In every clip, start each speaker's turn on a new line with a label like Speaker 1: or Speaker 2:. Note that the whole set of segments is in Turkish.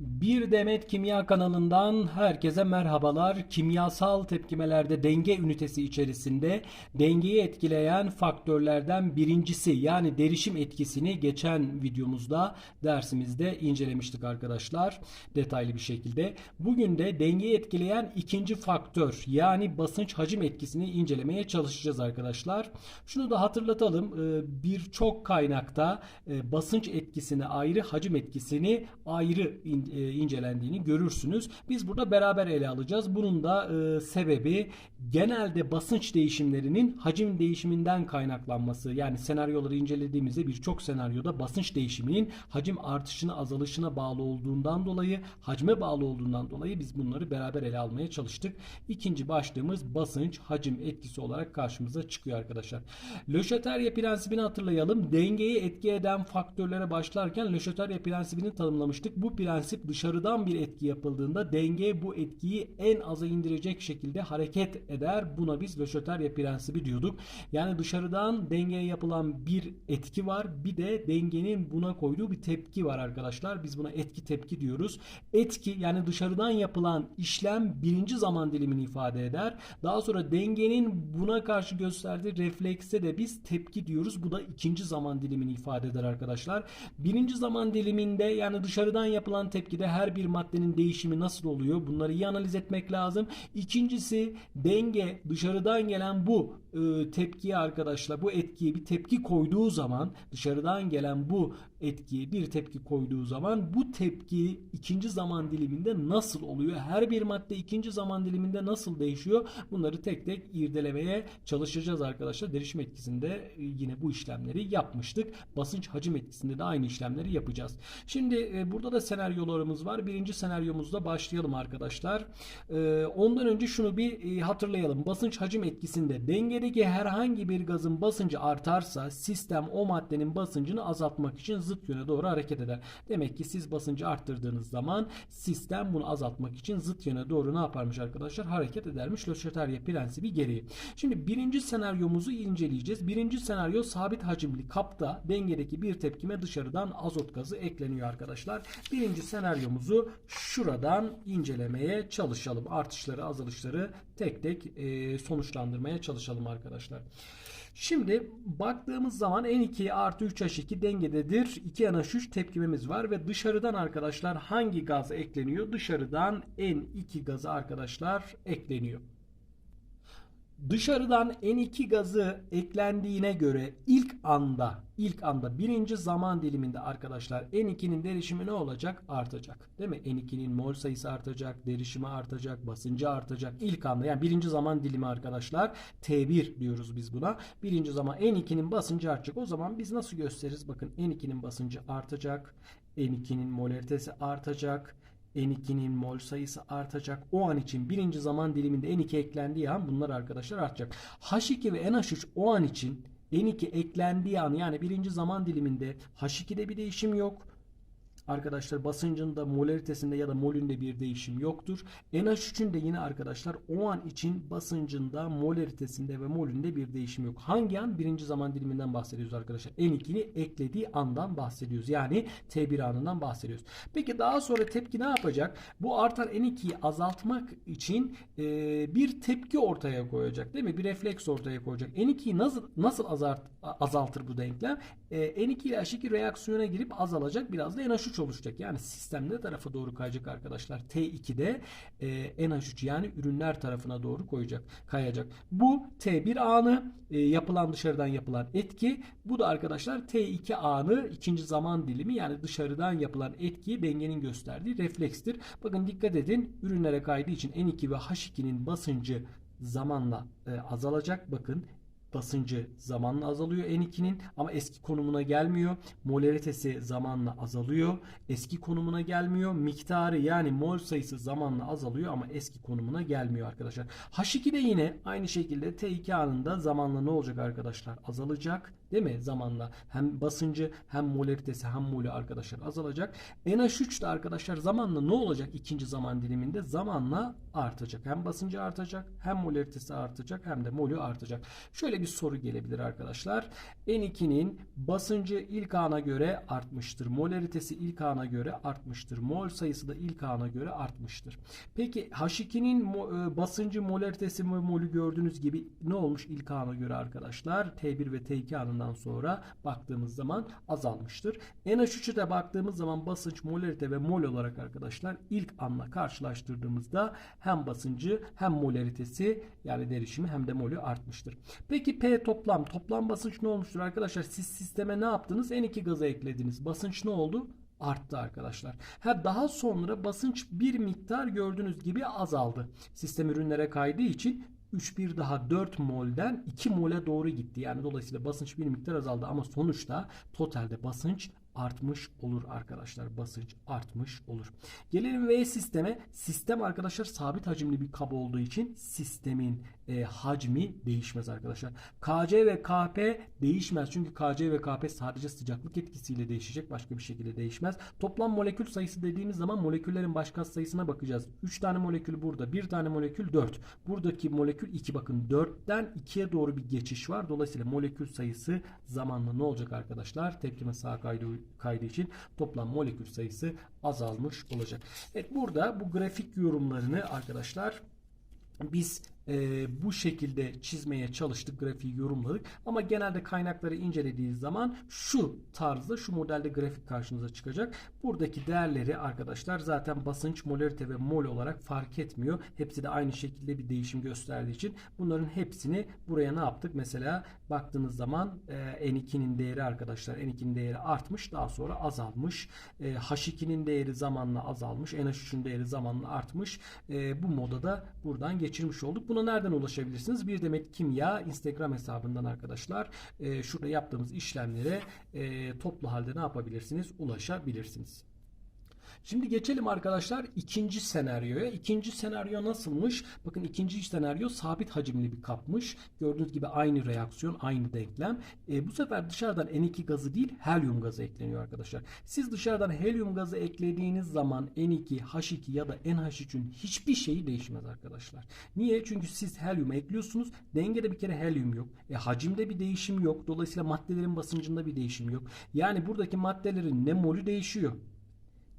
Speaker 1: Bir Demet Kimya kanalından herkese merhabalar. Kimyasal tepkimelerde denge ünitesi içerisinde dengeyi etkileyen faktörlerden birincisi yani derişim etkisini geçen videomuzda dersimizde incelemiştik arkadaşlar detaylı bir şekilde. Bugün de dengeyi etkileyen ikinci faktör yani basınç hacim etkisini incelemeye çalışacağız arkadaşlar. Şunu da hatırlatalım. Ee, Birçok kaynakta e, basınç etkisini ayrı, hacim etkisini ayrı e, incelendiğini görürsünüz. Biz burada beraber ele alacağız. Bunun da e, sebebi genelde basınç değişimlerinin hacim değişiminden kaynaklanması. Yani senaryoları incelediğimizde birçok senaryoda basınç değişiminin hacim artışına azalışına bağlı olduğundan dolayı, hacme bağlı olduğundan dolayı biz bunları beraber ele almaya çalıştık. İkinci başlığımız basınç hacim etkisi olarak karşımıza çıkıyor arkadaşlar. Chatelier prensibini hatırlayalım. Dengeyi etki eden faktörlere başlarken Chatelier prensibini tanımlamıştık. Bu prensip dışarıdan bir etki yapıldığında denge bu etkiyi en aza indirecek şekilde hareket eder. Buna biz Chatelier prensibi diyorduk. Yani dışarıdan dengeye yapılan bir etki var. Bir de dengenin buna koyduğu bir tepki var arkadaşlar. Biz buna etki tepki diyoruz. Etki yani dışarıdan yapılan işlem birinci zaman dilimini ifade eder. Daha sonra dengenin buna karşı gösterdiği reflekse de biz tepki diyoruz. Bu da ikinci zaman dilimini ifade eder arkadaşlar. Birinci zaman diliminde yani dışarıdan yapılan tepkide her bir maddenin değişimi nasıl oluyor? Bunları iyi analiz etmek lazım. İkincisi denge dışarıdan gelen bu e, tepkiye arkadaşlar bu etkiye bir tepki koyduğu zaman dışarıdan gelen bu etkiye bir tepki koyduğu zaman bu tepki ikinci zaman diliminde nasıl oluyor? Her bir madde ikinci zaman diliminde nasıl değişiyor? Bunları tek tek irdelemeye çalışacağız arkadaşlar. Derişim etkisinde e, yine bu işlemleri yapmıştık. Basınç hacim etkisinde de aynı işlemleri yapacağız. Şimdi e, burada da senaryolarımız var. Birinci senaryomuzda başlayalım arkadaşlar. E, ondan önce şunu bir hatırlayalım. Basınç hacim etkisinde dengedeki herhangi bir gazın basıncı artarsa sistem o maddenin basıncını azaltmak için zıt yöne doğru hareket eder. Demek ki siz basıncı arttırdığınız zaman sistem bunu azaltmak için zıt yöne doğru ne yaparmış arkadaşlar? Hareket edermiş. Chatelier prensibi gereği. Şimdi birinci senaryomuzu inceleyeceğiz. Birinci senaryo sabit hacimli kapta dengedeki bir tepkime dışarıdan azot gazı ekleniyor arkadaşlar. Birinci senaryomuzu şuradan incelemeye çalışalım. Artışları azalışları tek tek sonuçlandırmaya çalışalım arkadaşlar. Şimdi baktığımız zaman N2 artı 3H2 dengededir. 2NH3 tepkimemiz var ve dışarıdan arkadaşlar hangi gaz ekleniyor? Dışarıdan N2 gazı arkadaşlar ekleniyor. Dışarıdan N2 gazı eklendiğine göre ilk anda ilk anda birinci zaman diliminde arkadaşlar N2'nin derişimi ne olacak? Artacak. Değil mi? N2'nin mol sayısı artacak, derişimi artacak, basıncı artacak. İlk anda yani birinci zaman dilimi arkadaşlar T1 diyoruz biz buna. Birinci zaman N2'nin basıncı artacak. O zaman biz nasıl gösteririz? Bakın N2'nin basıncı artacak. N2'nin molaritesi artacak. N2'nin mol sayısı artacak. O an için birinci zaman diliminde N2 eklendiği an bunlar arkadaşlar artacak. H2 ve NH3 o an için N2 eklendiği an yani birinci zaman diliminde H2'de bir değişim yok. Arkadaşlar basıncında molaritesinde ya da molünde bir değişim yoktur. NH3'ün de yine arkadaşlar o an için basıncında, molaritesinde ve molünde bir değişim yok. Hangi an? Birinci zaman diliminden bahsediyoruz arkadaşlar. N2'ni eklediği andan bahsediyoruz. Yani T1 anından bahsediyoruz. Peki daha sonra tepki ne yapacak? Bu artan N2'yi azaltmak için e, bir tepki ortaya koyacak. Değil mi? Bir refleks ortaya koyacak. N2'yi nasıl nasıl azalt, azaltır bu denklem? E, N2 ile H2 reaksiyona girip azalacak. Biraz da NH3 oluşacak. Yani sistem ne tarafa doğru kayacak arkadaşlar? T2'de e, NH3 yani ürünler tarafına doğru koyacak, kayacak. Bu T1 anı e, yapılan dışarıdan yapılan etki. Bu da arkadaşlar T2 anı ikinci zaman dilimi yani dışarıdan yapılan etkiyi dengenin gösterdiği reflekstir. Bakın dikkat edin ürünlere kaydığı için N2 ve H2'nin basıncı zamanla e, azalacak. Bakın basıncı zamanla azalıyor N2'nin ama eski konumuna gelmiyor. Molaritesi zamanla azalıyor. Eski konumuna gelmiyor. Miktarı yani mol sayısı zamanla azalıyor ama eski konumuna gelmiyor arkadaşlar. H2'de yine aynı şekilde T2 anında zamanla ne olacak arkadaşlar? Azalacak. Değil mi? Zamanla hem basıncı hem molaritesi hem molü arkadaşlar azalacak. NH3 de arkadaşlar zamanla ne olacak ikinci zaman diliminde? Zamanla artacak. Hem basıncı artacak hem molaritesi artacak hem de molü artacak. Şöyle bir soru gelebilir arkadaşlar. N2'nin basıncı ilk ana göre artmıştır. Molaritesi ilk ana göre artmıştır. Mol sayısı da ilk ana göre artmıştır. Peki H2'nin mo- e, basıncı molaritesi ve molü gördüğünüz gibi ne olmuş ilk ana göre arkadaşlar? T1 ve T2 anından sonra baktığımız zaman azalmıştır. NH3'e de baktığımız zaman basınç, molarite ve mol olarak arkadaşlar ilk anla karşılaştırdığımızda hem basıncı hem molaritesi yani derişimi hem de molü artmıştır. Peki P toplam. Toplam basınç ne olmuştur arkadaşlar? Siz sisteme ne yaptınız? N2 gazı eklediniz. Basınç ne oldu? arttı arkadaşlar. Ha daha sonra basınç bir miktar gördüğünüz gibi azaldı. Sistem ürünlere kaydığı için 3 bir daha 4 molden 2 mole doğru gitti. Yani dolayısıyla basınç bir miktar azaldı ama sonuçta totalde basınç artmış olur arkadaşlar. Basınç artmış olur. Gelelim V sisteme. Sistem arkadaşlar sabit hacimli bir kap olduğu için sistemin e, hacmi değişmez arkadaşlar. KC ve KP değişmez. Çünkü KC ve KP sadece sıcaklık etkisiyle değişecek. Başka bir şekilde değişmez. Toplam molekül sayısı dediğimiz zaman moleküllerin baş kat sayısına bakacağız. 3 tane molekül burada. 1 tane molekül 4. Buradaki molekül 2 bakın. 4'ten 2'ye doğru bir geçiş var. Dolayısıyla molekül sayısı zamanla ne olacak arkadaşlar? Tepkime sağa kaydı, kaydığı için toplam molekül sayısı azalmış olacak. Evet burada bu grafik yorumlarını arkadaşlar biz e, bu şekilde çizmeye çalıştık, grafiği yorumladık. Ama genelde kaynakları incelediğiniz zaman şu tarzda, şu modelde grafik karşınıza çıkacak. Buradaki değerleri arkadaşlar zaten basınç, molarite ve mol olarak fark etmiyor. Hepsi de aynı şekilde bir değişim gösterdiği için bunların hepsini buraya ne yaptık? Mesela baktığınız zaman e, N2'nin değeri arkadaşlar, N2'nin değeri artmış, daha sonra azalmış. E, H2'nin değeri zamanla azalmış, NH3'ün değeri zamanla artmış. E, bu moda da buradan geçirmiş olduk. Buna nereden ulaşabilirsiniz? Bir Demet Kimya Instagram hesabından arkadaşlar e, şurada yaptığımız işlemlere e, toplu halde ne yapabilirsiniz? Ulaşabilirsiniz. Şimdi geçelim arkadaşlar ikinci senaryoya. İkinci senaryo nasılmış? Bakın ikinci senaryo sabit hacimli bir kapmış. Gördüğünüz gibi aynı reaksiyon, aynı denklem. E, bu sefer dışarıdan N2 gazı değil helyum gazı ekleniyor arkadaşlar. Siz dışarıdan helyum gazı eklediğiniz zaman N2, H2 ya da NH3'ün hiçbir şeyi değişmez arkadaşlar. Niye? Çünkü siz helyum ekliyorsunuz. Dengede bir kere helyum yok. E, hacimde bir değişim yok. Dolayısıyla maddelerin basıncında bir değişim yok. Yani buradaki maddelerin ne molü değişiyor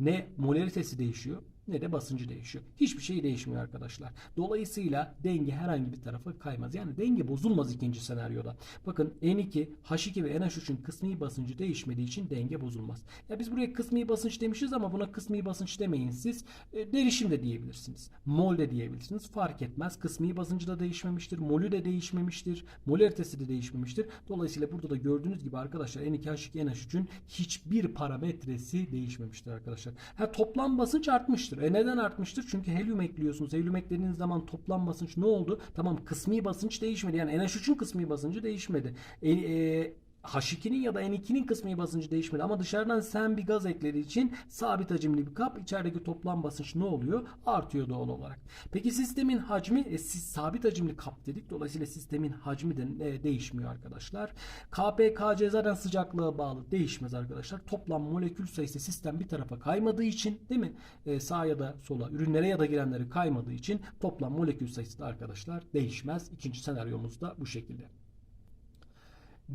Speaker 1: ne molaritesi değişiyor ne de basıncı değişiyor. Hiçbir şey değişmiyor arkadaşlar. Dolayısıyla denge herhangi bir tarafa kaymaz. Yani denge bozulmaz ikinci senaryoda. Bakın N2, H2 ve NH3'ün kısmi basıncı değişmediği için denge bozulmaz. Ya biz buraya kısmi basınç demişiz ama buna kısmi basınç demeyin siz. E, derişim de diyebilirsiniz. Mol de diyebilirsiniz. Fark etmez. Kısmi basıncı da değişmemiştir. Molü de değişmemiştir. Molaritesi de değişmemiştir. Dolayısıyla burada da gördüğünüz gibi arkadaşlar N2, H2, NH3'ün hiçbir parametresi değişmemiştir arkadaşlar. Ha, toplam basınç artmıştır. E neden artmıştır? Çünkü helyum ekliyorsunuz. Helyum eklediğiniz zaman toplam basınç ne oldu? Tamam kısmi basınç değişmedi. Yani NH3'ün kısmi basıncı değişmedi. E, e, H2'nin ya da N2'nin kısmi basıncı değişmedi ama dışarıdan sen bir gaz eklediği için sabit hacimli bir kap içerideki toplam basınç ne oluyor? Artıyor doğal olarak. Peki sistemin hacmi e, siz sabit hacimli kap dedik. Dolayısıyla sistemin hacmi de e, değişmiyor arkadaşlar. Kp, Kc zaten sıcaklığa bağlı değişmez arkadaşlar. Toplam molekül sayısı sistem bir tarafa kaymadığı için değil mi? E, sağa ya da sola ürünlere ya da girenlere kaymadığı için toplam molekül sayısı da arkadaşlar değişmez. İkinci senaryomuz da bu şekilde.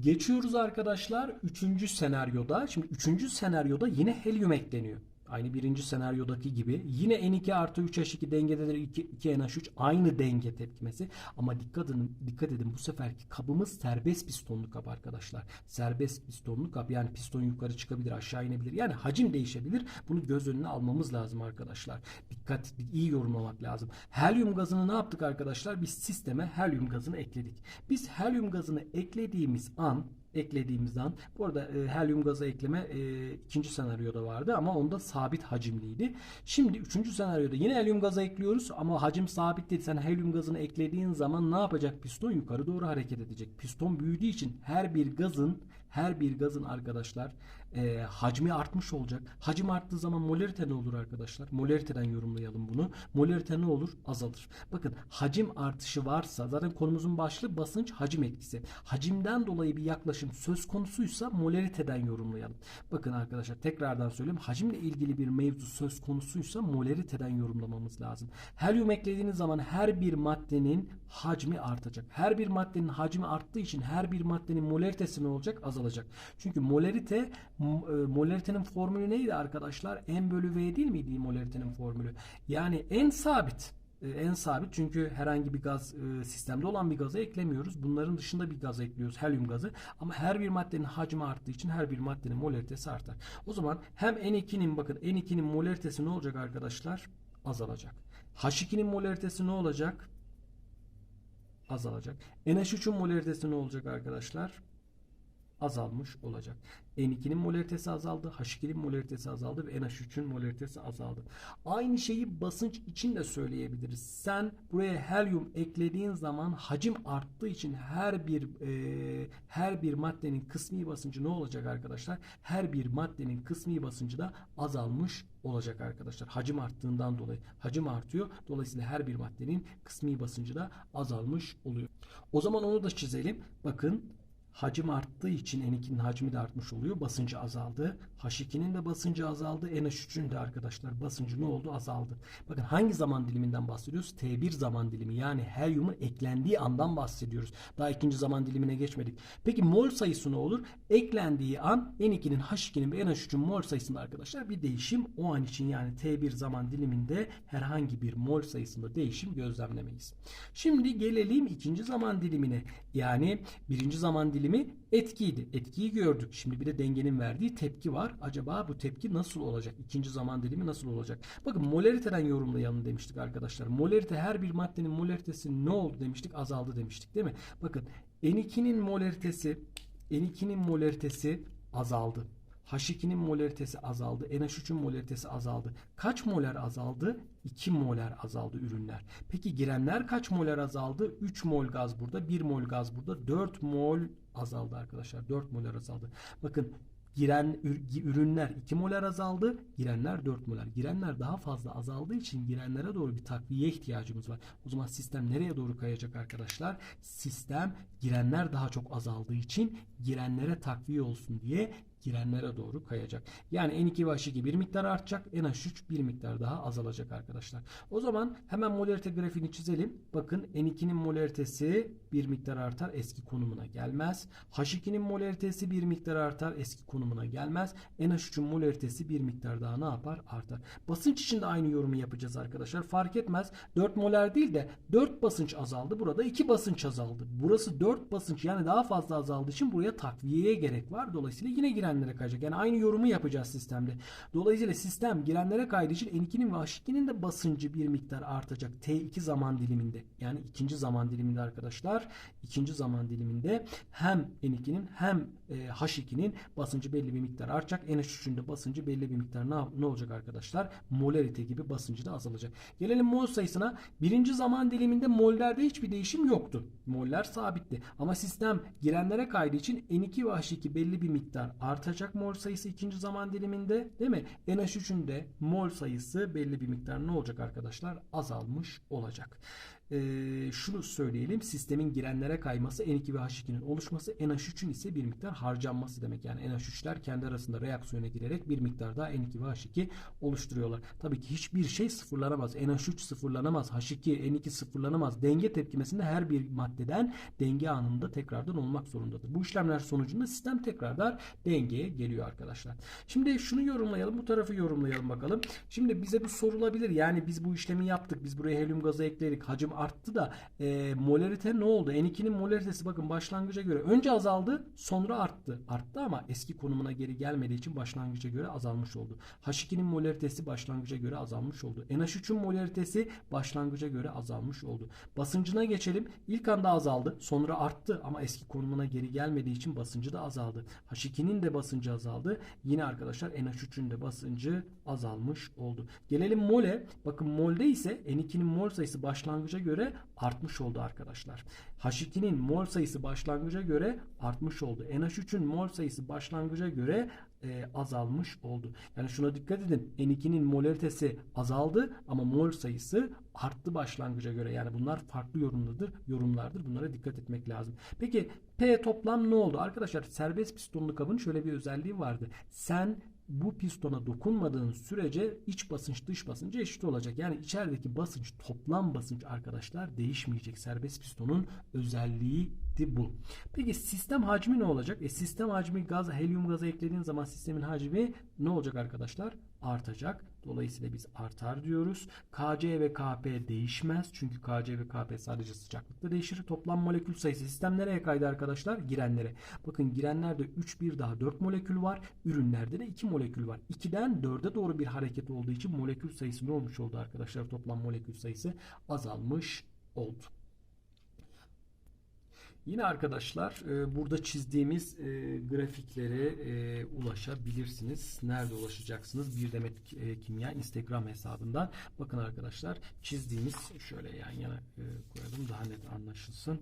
Speaker 1: Geçiyoruz arkadaşlar 3. senaryoda. Şimdi 3. senaryoda yine helyum ekleniyor. Aynı birinci senaryodaki gibi. Yine N2 artı 3H2 dengededir 2, 2NH3 aynı denge tepkimesi. Ama dikkat edin, dikkat edin bu seferki kabımız serbest pistonlu kap arkadaşlar. Serbest pistonlu kap yani piston yukarı çıkabilir aşağı inebilir. Yani hacim değişebilir. Bunu göz önüne almamız lazım arkadaşlar. Dikkat iyi yorumlamak lazım. Helyum gazını ne yaptık arkadaşlar? Biz sisteme helyum gazını ekledik. Biz helyum gazını eklediğimiz an eklediğimiz an. Bu arada e, helyum gazı ekleme e, ikinci senaryoda vardı ama onda sabit hacimliydi. Şimdi üçüncü senaryoda yine helyum gazı ekliyoruz ama hacim sabit değil. Sen helyum gazını eklediğin zaman ne yapacak piston? Yukarı doğru hareket edecek. Piston büyüdüğü için her bir gazın her bir gazın arkadaşlar e, hacmi artmış olacak. Hacim arttığı zaman molarite ne olur arkadaşlar? Molariteden yorumlayalım bunu. Molarite ne olur? Azalır. Bakın hacim artışı varsa zaten konumuzun başlığı basınç hacim etkisi. Hacimden dolayı bir yaklaşım söz konusuysa molariteden yorumlayalım. Bakın arkadaşlar tekrardan söyleyeyim. Hacimle ilgili bir mevzu söz konusuysa molariteden yorumlamamız lazım. Helyum eklediğiniz zaman her bir maddenin hacmi artacak. Her bir maddenin hacmi arttığı için her bir maddenin molaritesi ne olacak? Azalacak. Çünkü molarite m- e, molaritenin formülü neydi arkadaşlar? M bölü V değil miydi molaritenin formülü? Yani en sabit e, en sabit çünkü herhangi bir gaz e, sistemde olan bir gaza eklemiyoruz. Bunların dışında bir gaz ekliyoruz. Helyum gazı. Ama her bir maddenin hacmi arttığı için her bir maddenin molaritesi artar. O zaman hem N2'nin bakın N2'nin molaritesi ne olacak arkadaşlar? Azalacak. H2'nin molaritesi ne olacak? Azalacak. NH3'ün molaritesi ne olacak arkadaşlar? Azalmış olacak. N2'nin molaritesi azaldı, H2'nin molaritesi azaldı ve NH3'ün molaritesi azaldı. Aynı şeyi basınç için de söyleyebiliriz. Sen buraya helyum eklediğin zaman hacim arttığı için her bir e, her bir maddenin kısmi basıncı ne olacak arkadaşlar? Her bir maddenin kısmi basıncı da azalmış olacak arkadaşlar. Hacim arttığından dolayı hacim artıyor. Dolayısıyla her bir maddenin kısmi basıncı da azalmış oluyor. O zaman onu da çizelim. Bakın Hacim arttığı için N2'nin hacmi de artmış oluyor. Basıncı azaldı. H2'nin de basıncı azaldı. NH3'ün de arkadaşlar basıncı ne oldu? Azaldı. Bakın hangi zaman diliminden bahsediyoruz? T1 zaman dilimi yani helyumun eklendiği andan bahsediyoruz. Daha ikinci zaman dilimine geçmedik. Peki mol sayısı ne olur? Eklendiği an N2'nin, H2'nin ve NH3'ün mol sayısında arkadaşlar bir değişim o an için yani T1 zaman diliminde herhangi bir mol sayısında değişim gözlemlemeyiz. Şimdi gelelim ikinci zaman dilimine. Yani birinci zaman dilimi etkiydi. Etkiyi gördük. Şimdi bir de dengenin verdiği tepki var. Acaba bu tepki nasıl olacak? İkinci zaman dilimi nasıl olacak? Bakın molariteden yorumlayalım demiştik arkadaşlar. Molarite her bir maddenin molaritesi ne oldu demiştik? Azaldı demiştik değil mi? Bakın N2'nin molaritesi N2'nin molaritesi azaldı. H2'nin molaritesi azaldı. NH3'ün molaritesi azaldı. Kaç molar azaldı? 2 molar azaldı ürünler. Peki girenler kaç molar azaldı? 3 mol gaz burada, 1 mol gaz burada, 4 mol azaldı arkadaşlar. 4 molar azaldı. Bakın giren ürünler 2 molar azaldı. Girenler 4 molar. Girenler daha fazla azaldığı için girenlere doğru bir takviye ihtiyacımız var. O zaman sistem nereye doğru kayacak arkadaşlar? Sistem girenler daha çok azaldığı için girenlere takviye olsun diye girenlere doğru kayacak. Yani N2 ve H2 bir miktar artacak. NH3 bir miktar daha azalacak arkadaşlar. O zaman hemen molarite grafiğini çizelim. Bakın N2'nin molaritesi bir miktar artar eski konumuna gelmez. H2'nin molaritesi bir miktar artar eski konumuna gelmez. NH3'ün molaritesi bir miktar daha ne yapar? Artar. Basınç için de aynı yorumu yapacağız arkadaşlar. Fark etmez. 4 molar değil de 4 basınç azaldı. Burada 2 basınç azaldı. Burası 4 basınç yani daha fazla azaldığı için buraya takviyeye gerek var. Dolayısıyla yine girenlere kayacak. Yani aynı yorumu yapacağız sistemde. Dolayısıyla sistem girenlere kaydığı için N2'nin ve H2'nin de basıncı bir miktar artacak. T2 zaman diliminde. Yani ikinci zaman diliminde arkadaşlar. ikinci zaman diliminde hem N2'nin hem e, H2'nin basıncı belli bir miktar artacak. NH3'ün de basıncı belli bir miktar ne, ne olacak arkadaşlar? Molarite gibi basıncı da azalacak. Gelelim mol sayısına. Birinci zaman diliminde mollerde hiçbir değişim yoktu. Moller sabitti. Ama sistem girenlere kaydığı için N2 ve H2 belli bir miktar artacak mol sayısı ikinci zaman diliminde değil mi? NH3'ün de mol sayısı belli bir miktar ne olacak arkadaşlar? Azalmış olacak. Ee, şunu söyleyelim. Sistemin girenlere kayması N2 ve H2'nin oluşması NH3'ün ise bir miktar harcanması demek. Yani NH3'ler kendi arasında reaksiyona girerek bir miktar daha N2 ve H2 oluşturuyorlar. Tabii ki hiçbir şey sıfırlanamaz. NH3 sıfırlanamaz. H2, N2 sıfırlanamaz. Denge tepkimesinde her bir maddeden denge anında tekrardan olmak zorundadır. Bu işlemler sonucunda sistem tekrardan dengeye geliyor arkadaşlar. Şimdi şunu yorumlayalım. Bu tarafı yorumlayalım bakalım. Şimdi bize bu sorulabilir. Yani biz bu işlemi yaptık. Biz buraya helyum gazı ekledik. Hacim arttı da e, molarite ne oldu? N2'nin molaritesi bakın başlangıca göre önce azaldı sonra arttı. Arttı ama eski konumuna geri gelmediği için başlangıca göre azalmış oldu. H2'nin molaritesi başlangıca göre azalmış oldu. NH3'ün molaritesi başlangıca göre azalmış oldu. Basıncına geçelim. İlk anda azaldı sonra arttı ama eski konumuna geri gelmediği için basıncı da azaldı. H2'nin de basıncı azaldı. Yine arkadaşlar NH3'ün de basıncı azalmış oldu. Gelelim mole. Bakın molde ise N2'nin mol sayısı başlangıca göre artmış oldu arkadaşlar. H2'nin mol sayısı başlangıca göre artmış oldu. NH3'ün mol sayısı başlangıca göre e, azalmış oldu. Yani şuna dikkat edin. N2'nin molaritesi azaldı ama mol sayısı arttı başlangıca göre. Yani bunlar farklı yorumludur, yorumlardır. Bunlara dikkat etmek lazım. Peki P toplam ne oldu? Arkadaşlar serbest pistonlu kabın şöyle bir özelliği vardı. Sen bu pistona dokunmadığın sürece iç basınç dış basınca eşit olacak. Yani içerideki basınç toplam basınç arkadaşlar değişmeyecek. Serbest pistonun özelliği bu. Peki sistem hacmi ne olacak? E, sistem hacmi gaz, helyum gazı eklediğin zaman sistemin hacmi ne olacak arkadaşlar? Artacak. Dolayısıyla biz artar diyoruz. Kc ve Kp değişmez. Çünkü Kc ve Kp sadece sıcaklıkta değişir. Toplam molekül sayısı sistem nereye kaydı arkadaşlar? Girenlere. Bakın girenlerde 3 bir daha 4 molekül var. Ürünlerde de 2 molekül var. 2'den 4'e doğru bir hareket olduğu için molekül sayısı ne olmuş oldu arkadaşlar? Toplam molekül sayısı azalmış oldu. Yine arkadaşlar e, burada çizdiğimiz e, grafiklere e, ulaşabilirsiniz. Nerede ulaşacaksınız? Bir Demet Kimya Instagram hesabından. Bakın arkadaşlar çizdiğimiz şöyle yan yana koyalım daha net anlaşılsın.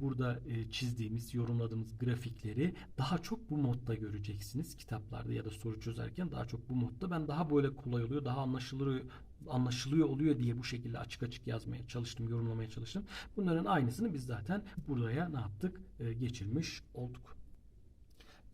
Speaker 1: Burada çizdiğimiz, yorumladığımız grafikleri daha çok bu modda göreceksiniz. Kitaplarda ya da soru çözerken daha çok bu modda. Ben daha böyle kolay oluyor, daha anlaşılır anlaşılıyor oluyor diye bu şekilde açık açık yazmaya çalıştım, yorumlamaya çalıştım. Bunların aynısını biz zaten buraya ne yaptık? E, geçirmiş olduk.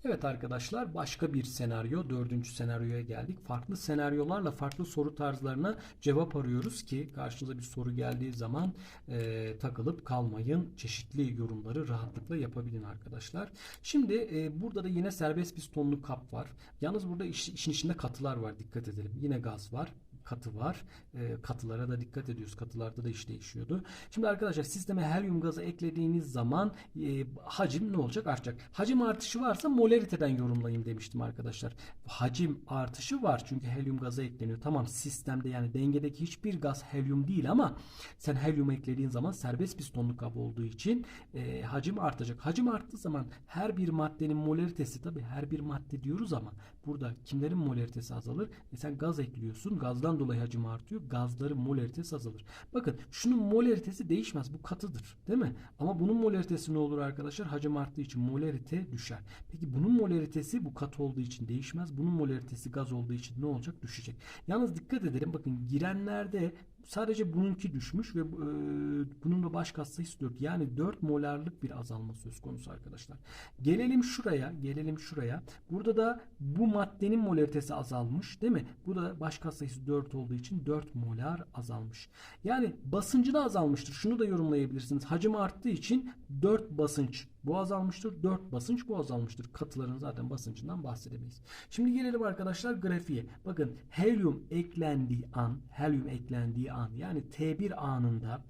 Speaker 1: Evet arkadaşlar başka bir senaryo dördüncü senaryoya geldik. Farklı senaryolarla farklı soru tarzlarına cevap arıyoruz ki karşınıza bir soru geldiği zaman e, takılıp kalmayın. Çeşitli yorumları rahatlıkla yapabilin arkadaşlar. Şimdi e, burada da yine serbest pistonlu kap var. Yalnız burada iş, işin içinde katılar var dikkat edelim. Yine gaz var katı var. E, katılara da dikkat ediyoruz. Katılarda da iş değişiyordu. Şimdi arkadaşlar sisteme helyum gazı eklediğiniz zaman e, hacim ne olacak? Artacak. Hacim artışı varsa molariteden yorumlayayım demiştim arkadaşlar. Hacim artışı var çünkü helyum gazı ekleniyor. Tamam sistemde yani dengedeki hiçbir gaz helyum değil ama sen helyum eklediğin zaman serbest pistonlu kap olduğu için e, hacim artacak. Hacim arttığı zaman her bir maddenin molaritesi tabi her bir madde diyoruz ama burada kimlerin molaritesi azalır? E sen gaz ekliyorsun. Gazdan dolayı hacim artıyor. Gazların molaritesi azalır. Bakın şunun molaritesi değişmez. Bu katıdır. Değil mi? Ama bunun molaritesi ne olur arkadaşlar? Hacim arttığı için molarite düşer. Peki bunun molaritesi bu katı olduğu için değişmez. Bunun molaritesi gaz olduğu için ne olacak? Düşecek. Yalnız dikkat edelim. Bakın girenlerde Sadece bununki düşmüş ve e, bunun da baş katsayısı 4. Yani 4 molarlık bir azalma söz konusu arkadaşlar. Gelelim şuraya. Gelelim şuraya. Burada da bu maddenin molaritesi azalmış değil mi? Bu da baş katsayısı 4 olduğu için 4 molar azalmış. Yani basıncı da azalmıştır. Şunu da yorumlayabilirsiniz. Hacim arttığı için 4 basınç bu azalmıştır. 4 basınç bu azalmıştır. Katıların zaten basıncından bahsedemeyiz. Şimdi gelelim arkadaşlar grafiğe. Bakın helyum eklendiği an, helyum eklendiği an yani T1 anında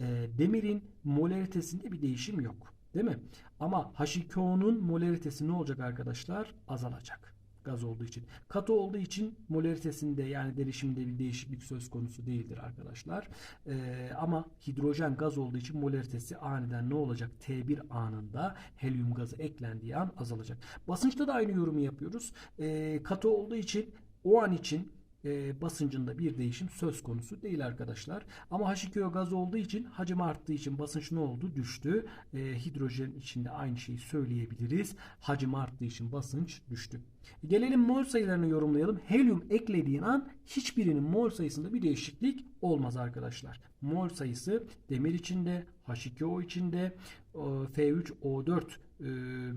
Speaker 1: e, demirin molaritesinde bir değişim yok. Değil mi? Ama H2O'nun molaritesi ne olacak arkadaşlar? Azalacak gaz olduğu için. Katı olduğu için molaritesinde yani derişiminde bir değişiklik söz konusu değildir arkadaşlar. Ee, ama hidrojen gaz olduğu için molaritesi aniden ne olacak? T1 anında helyum gazı eklendiği an azalacak. Basınçta da aynı yorumu yapıyoruz. Ee, katı olduğu için o an için e, basıncında bir değişim söz konusu değil arkadaşlar. Ama H2O gaz olduğu için hacim arttığı için basınç ne oldu? Düştü. E, hidrojen içinde aynı şeyi söyleyebiliriz. Hacim arttığı için basınç düştü. Gelelim mol sayılarını yorumlayalım. Helyum eklediğin an hiçbirinin mol sayısında bir değişiklik olmaz arkadaşlar. Mol sayısı demir içinde, H2O içinde, F3O4 e,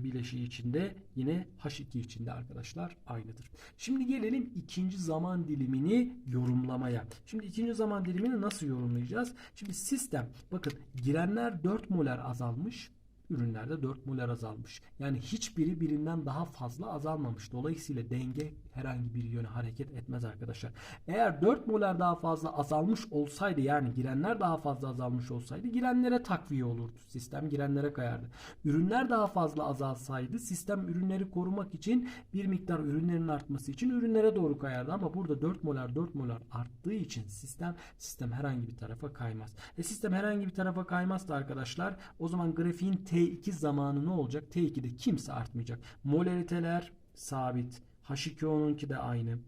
Speaker 1: bileşiği içinde yine H2 içinde arkadaşlar aynıdır. Şimdi gelelim ikinci zaman dilimini yorumlamaya. Şimdi ikinci zaman dilimini nasıl yorumlayacağız? Şimdi sistem bakın girenler 4 molar azalmış ürünlerde 4 molar azalmış. Yani hiçbiri birinden daha fazla azalmamış. Dolayısıyla denge herhangi bir yöne hareket etmez arkadaşlar. Eğer 4 molar daha fazla azalmış olsaydı yani girenler daha fazla azalmış olsaydı girenlere takviye olurdu. Sistem girenlere kayardı. Ürünler daha fazla azalsaydı sistem ürünleri korumak için bir miktar ürünlerin artması için ürünlere doğru kayardı. Ama burada 4 molar 4 molar arttığı için sistem sistem herhangi bir tarafa kaymaz. E sistem herhangi bir tarafa kaymazsa arkadaşlar o zaman grafiğin T2 zamanı ne olacak? T2'de kimse artmayacak. Molariteler sabit. H2O'nunki de aynı.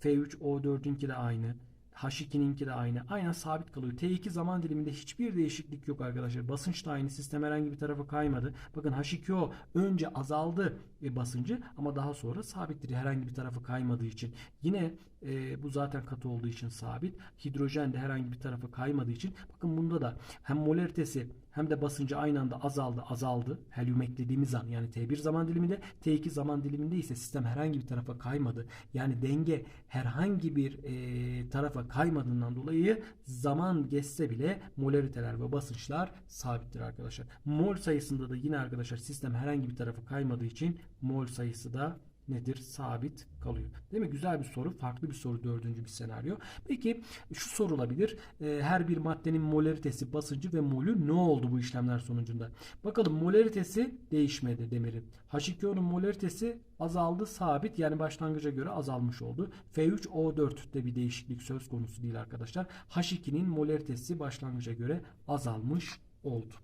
Speaker 1: F3O4'ünki de aynı. H2'ninki de aynı. Aynen sabit kalıyor. T2 zaman diliminde hiçbir değişiklik yok arkadaşlar. Basınç da aynı. Sistem herhangi bir tarafa kaymadı. Bakın H2O önce azaldı basıncı ama daha sonra sabittir. Herhangi bir tarafa kaymadığı için. Yine e, bu zaten katı olduğu için sabit. Hidrojen de herhangi bir tarafa kaymadığı için. Bakın bunda da hem molaritesi hem de basıncı aynı anda azaldı azaldı. Helyum eklediğimiz an yani T1 zaman diliminde T2 zaman diliminde ise sistem herhangi bir tarafa kaymadı. Yani denge herhangi bir e, tarafa kaymadığından dolayı zaman geçse bile molariteler ve basınçlar sabittir arkadaşlar. Mol sayısında da yine arkadaşlar sistem herhangi bir tarafa kaymadığı için mol sayısı da nedir? Sabit kalıyor. Değil mi? Güzel bir soru. Farklı bir soru. Dördüncü bir senaryo. Peki şu sorulabilir. Ee, her bir maddenin molaritesi, basıncı ve molü ne oldu bu işlemler sonucunda? Bakalım molaritesi değişmedi demirin. H2O'nun molaritesi azaldı sabit yani başlangıca göre azalmış oldu. F3O4'te bir değişiklik söz konusu değil arkadaşlar. H2'nin molaritesi başlangıca göre azalmış oldu.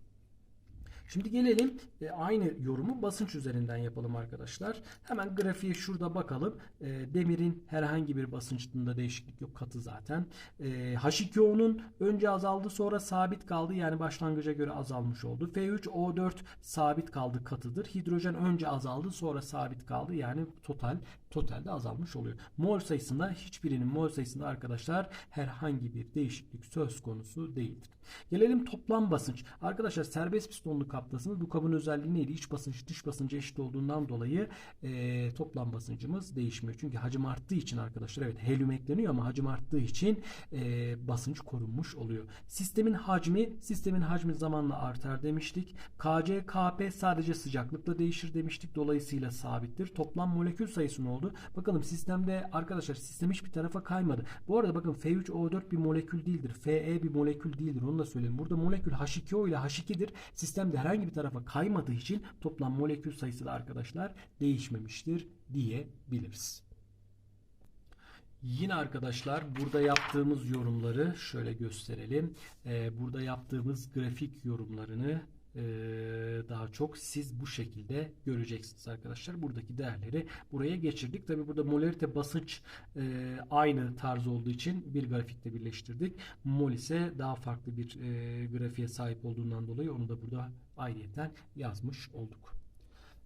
Speaker 1: Şimdi gelelim e, aynı yorumu basınç üzerinden yapalım arkadaşlar. Hemen grafiğe şurada bakalım. E, demirin herhangi bir basınçında değişiklik yok katı zaten. E, H2O'nun önce azaldı sonra sabit kaldı yani başlangıca göre azalmış oldu. F3O4 sabit kaldı katıdır. Hidrojen önce azaldı sonra sabit kaldı yani total totalde azalmış oluyor. Mol sayısında hiçbirinin mol sayısında arkadaşlar herhangi bir değişiklik söz konusu değildir. Gelelim toplam basınç. Arkadaşlar serbest pistonlu kaptasında bu kabın özelliği neydi? İç basınç dış basıncı eşit olduğundan dolayı e, toplam basıncımız değişmiyor. Çünkü hacim arttığı için arkadaşlar evet helyum ekleniyor ama hacim arttığı için e, basınç korunmuş oluyor. Sistemin hacmi sistemin hacmi zamanla artar demiştik. KC, KP sadece sıcaklıkla değişir demiştik. Dolayısıyla sabittir. Toplam molekül sayısı ne oldu? Bakalım sistemde arkadaşlar sistem hiçbir tarafa kaymadı. Bu arada bakın F3O4 bir molekül değildir. Fe bir molekül değildir. Onu da söyleyeyim. Burada molekül H2O ile H2'dir. Sistemde herhangi bir tarafa kaymadığı için toplam molekül sayısı da arkadaşlar değişmemiştir diyebiliriz. Yine arkadaşlar burada yaptığımız yorumları şöyle gösterelim. Ee, burada yaptığımız grafik yorumlarını daha çok siz bu şekilde göreceksiniz arkadaşlar. Buradaki değerleri buraya geçirdik. Tabi burada molarite basınç e, aynı tarz olduğu için bir grafikte birleştirdik. Mol ise daha farklı bir e, grafiğe sahip olduğundan dolayı onu da burada ayrıyeten yazmış olduk.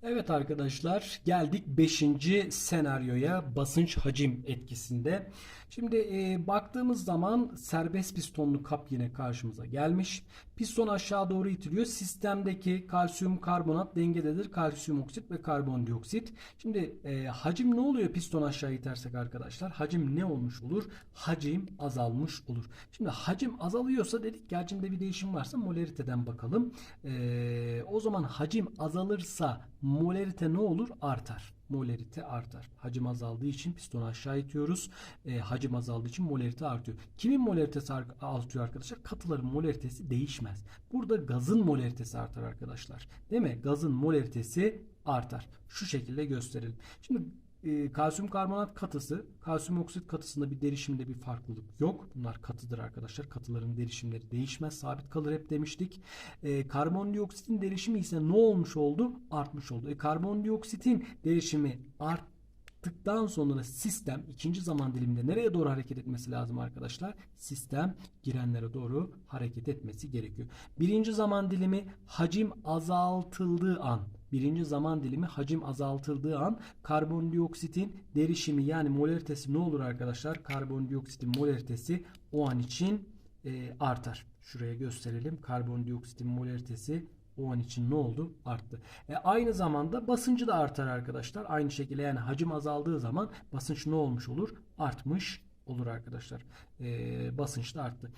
Speaker 1: Evet arkadaşlar geldik 5. senaryoya basınç hacim etkisinde. Şimdi e, baktığımız zaman serbest pistonlu kap yine karşımıza gelmiş. Piston aşağı doğru itiliyor. Sistemdeki kalsiyum karbonat dengededir. Kalsiyum oksit ve karbondioksit. Şimdi e, hacim ne oluyor piston aşağı itersek arkadaşlar? Hacim ne olmuş olur? Hacim azalmış olur. Şimdi hacim azalıyorsa dedik ki hacimde bir değişim varsa molariteden bakalım. E, o zaman hacim azalırsa molarite ne olur? Artar molarite artar. Hacim azaldığı için pistonu aşağı itiyoruz. E, hacim azaldığı için molarite artıyor. Kimin molaritesi artıyor arkadaşlar? Katıların molaritesi değişmez. Burada gazın molaritesi artar arkadaşlar. Değil mi? Gazın molaritesi artar. Şu şekilde gösterelim. Şimdi e, kalsiyum karbonat katısı, kalsiyum oksit katısında bir derişimde bir farklılık yok. Bunlar katıdır arkadaşlar. Katıların derişimleri değişmez, sabit kalır hep demiştik. E, karbondioksitin derişimi ise ne olmuş oldu? Artmış oldu. E, karbondioksitin derişimi arttıktan sonra sistem ikinci zaman diliminde nereye doğru hareket etmesi lazım arkadaşlar? Sistem girenlere doğru hareket etmesi gerekiyor. Birinci zaman dilimi hacim azaltıldığı an birinci zaman dilimi hacim azaltıldığı an karbondioksitin derişimi yani molaritesi ne olur arkadaşlar? Karbondioksitin molaritesi o an için e, artar. Şuraya gösterelim. Karbondioksitin molaritesi o an için ne oldu? Arttı. E, aynı zamanda basıncı da artar arkadaşlar. Aynı şekilde yani hacim azaldığı zaman basınç ne olmuş olur? Artmış olur arkadaşlar. E, basınç da arttı.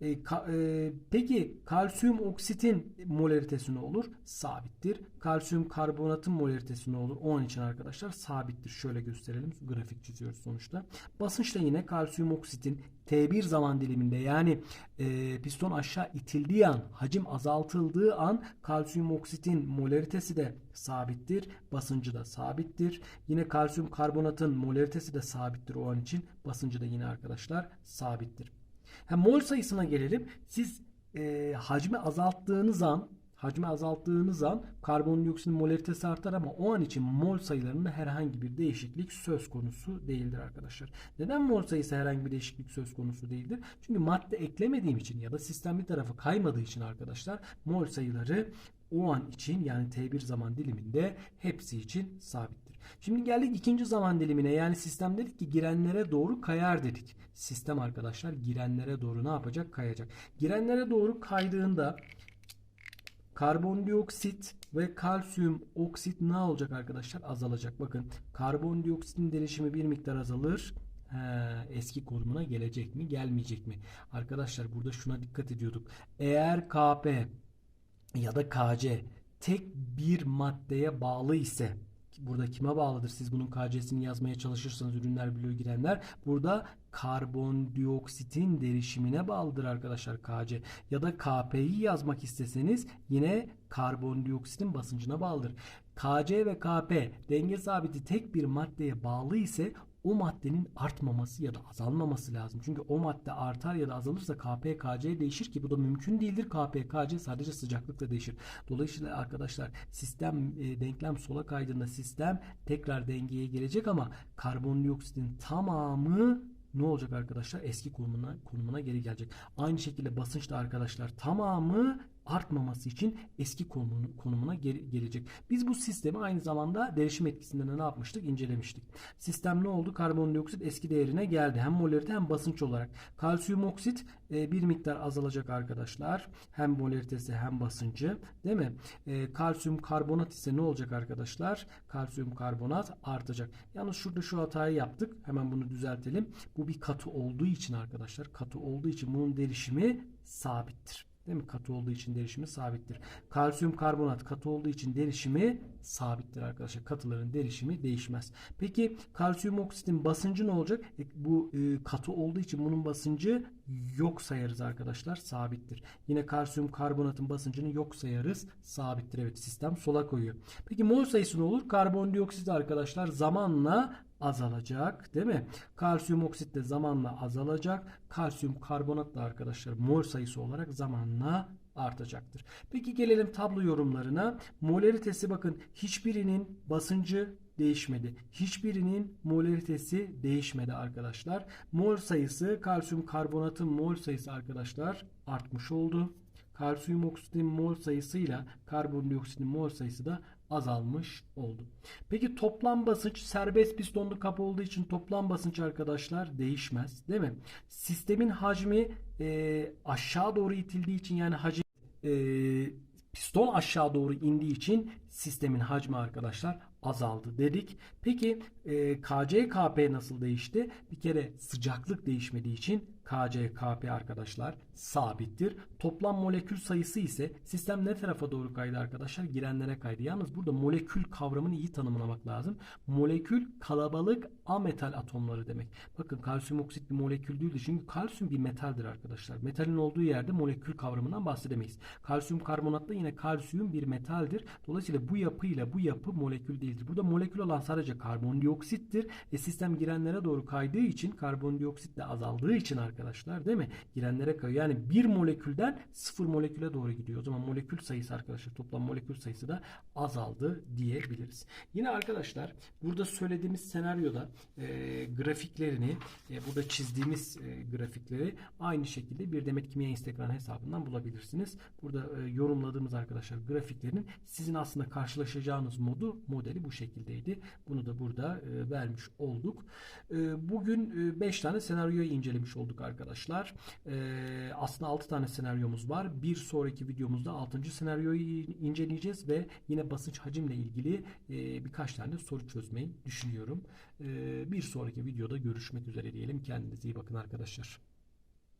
Speaker 1: E, ka, e, peki kalsiyum oksitin molaritesi ne olur? Sabittir. Kalsiyum karbonatın molaritesi ne olur? O an için arkadaşlar sabittir. Şöyle gösterelim. Grafik çiziyoruz sonuçta. Basınçta yine kalsiyum oksitin T1 zaman diliminde yani e, piston aşağı itildiği an hacim azaltıldığı an kalsiyum oksitin molaritesi de sabittir. Basıncı da sabittir. Yine kalsiyum karbonatın molaritesi de sabittir o an için. Basıncı da yine arkadaşlar sabittir. Ha, mol sayısına gelelim. Siz e, hacmi azalttığınız an hacmi azalttığınız an karbondioksitin molaritesi artar ama o an için mol sayılarında herhangi bir değişiklik söz konusu değildir arkadaşlar. Neden mol sayısı herhangi bir değişiklik söz konusu değildir? Çünkü madde eklemediğim için ya da sistem bir tarafa kaymadığı için arkadaşlar mol sayıları o an için yani T1 zaman diliminde hepsi için sabittir. Şimdi geldik ikinci zaman dilimine yani sistem dedik ki girenlere doğru kayar dedik. Sistem arkadaşlar girenlere doğru ne yapacak? Kayacak. Girenlere doğru kaydığında karbondioksit ve kalsiyum oksit ne olacak arkadaşlar? Azalacak. Bakın karbondioksitin derişimi bir miktar azalır. He, eski konumuna gelecek mi gelmeyecek mi? Arkadaşlar burada şuna dikkat ediyorduk. Eğer Kp ya da Kc tek bir maddeye bağlı ise burada kime bağlıdır? Siz bunun KC'sini yazmaya çalışırsanız ürünler bloğu girenler burada karbondioksitin derişimine bağlıdır arkadaşlar Kc ya da Kp'yi yazmak isteseniz yine karbondioksitin basıncına bağlıdır. Kc ve Kp denge sabiti tek bir maddeye bağlı ise o maddenin artmaması ya da azalmaması lazım. Çünkü o madde artar ya da azalırsa Kp, Kc değişir ki bu da mümkün değildir. Kp, Kc sadece sıcaklıkla değişir. Dolayısıyla arkadaşlar sistem e, denklem sola kaydığında sistem tekrar dengeye gelecek ama karbondioksitin tamamı ne olacak arkadaşlar? Eski konumuna konumuna geri gelecek. Aynı şekilde basınç da arkadaşlar tamamı artmaması için eski konumuna, gelecek. Biz bu sistemi aynı zamanda derişim etkisinden de ne yapmıştık? İncelemiştik. Sistem ne oldu? Karbondioksit eski değerine geldi. Hem molarite hem basınç olarak. Kalsiyum oksit e, bir miktar azalacak arkadaşlar. Hem molaritesi hem basıncı. Değil mi? E, kalsiyum karbonat ise ne olacak arkadaşlar? Kalsiyum karbonat artacak. Yalnız şurada şu hatayı yaptık. Hemen bunu düzeltelim. Bu bir katı olduğu için arkadaşlar katı olduğu için bunun derişimi sabittir. Değil mi? Katı olduğu için derişimi sabittir. Kalsiyum karbonat katı olduğu için derişimi sabittir arkadaşlar. Katıların derişimi değişmez. Peki kalsiyum oksitin basıncı ne olacak? E, bu e, katı olduğu için bunun basıncı yok sayarız arkadaşlar. Sabittir. Yine kalsiyum karbonatın basıncını yok sayarız. Sabittir. Evet sistem sola koyuyor. Peki mol sayısı ne olur? Karbondioksit arkadaşlar zamanla azalacak değil mi? Kalsiyum oksit de zamanla azalacak. Kalsiyum karbonat da arkadaşlar mol sayısı olarak zamanla artacaktır. Peki gelelim tablo yorumlarına. Molaritesi bakın hiçbirinin basıncı değişmedi. Hiçbirinin molaritesi değişmedi arkadaşlar. Mol sayısı kalsiyum karbonatın mol sayısı arkadaşlar artmış oldu. Kalsiyum oksitin mol sayısıyla karbondioksitin mol sayısı da azalmış oldu. Peki toplam basınç serbest pistonlu kapı olduğu için toplam basınç arkadaşlar değişmez değil mi? Sistemin hacmi e, aşağı doğru itildiği için yani hacim e, piston aşağı doğru indiği için sistemin hacmi arkadaşlar azaldı dedik. Peki e, KCKP nasıl değişti? Bir kere sıcaklık değişmediği için KCKP arkadaşlar sabittir. Toplam molekül sayısı ise sistem ne tarafa doğru kaydı arkadaşlar? Girenlere kaydı. Yalnız burada molekül kavramını iyi tanımlamak lazım. Molekül kalabalık ametal atomları demek. Bakın kalsiyum oksit bir molekül değildir. Çünkü kalsiyum bir metaldir arkadaşlar. Metalin olduğu yerde molekül kavramından bahsedemeyiz. Kalsiyum karbonatla yine kalsiyum bir metaldir. Dolayısıyla bu yapıyla bu yapı molekül değildir. Burada molekül olan sadece karbondioksittir. E sistem girenlere doğru kaydığı için karbondioksit de azaldığı için arkadaşlar değil mi? Girenlere kayıyor. Yani bir molekülden sıfır moleküle doğru gidiyor. O zaman molekül sayısı arkadaşlar toplam molekül sayısı da azaldı diyebiliriz. Yine arkadaşlar burada söylediğimiz senaryoda e, grafiklerini e, burada çizdiğimiz e, grafikleri aynı şekilde bir Demet Kimya Instagram hesabından bulabilirsiniz. Burada e, yorumladığımız arkadaşlar grafiklerin sizin aslında karşılaşacağınız modu modeli bu şekildeydi. Bunu da burada e, vermiş olduk. E, bugün 5 e, tane senaryoyu incelemiş olduk arkadaşlar. E, aslında 6 tane senaryomuz var. Bir sonraki videomuzda 6. senaryoyu inceleyeceğiz ve yine basınç hacimle ilgili e, birkaç tane soru çözmeyi düşünüyorum. E, bir sonraki videoda görüşmek üzere diyelim. Kendinize iyi bakın arkadaşlar.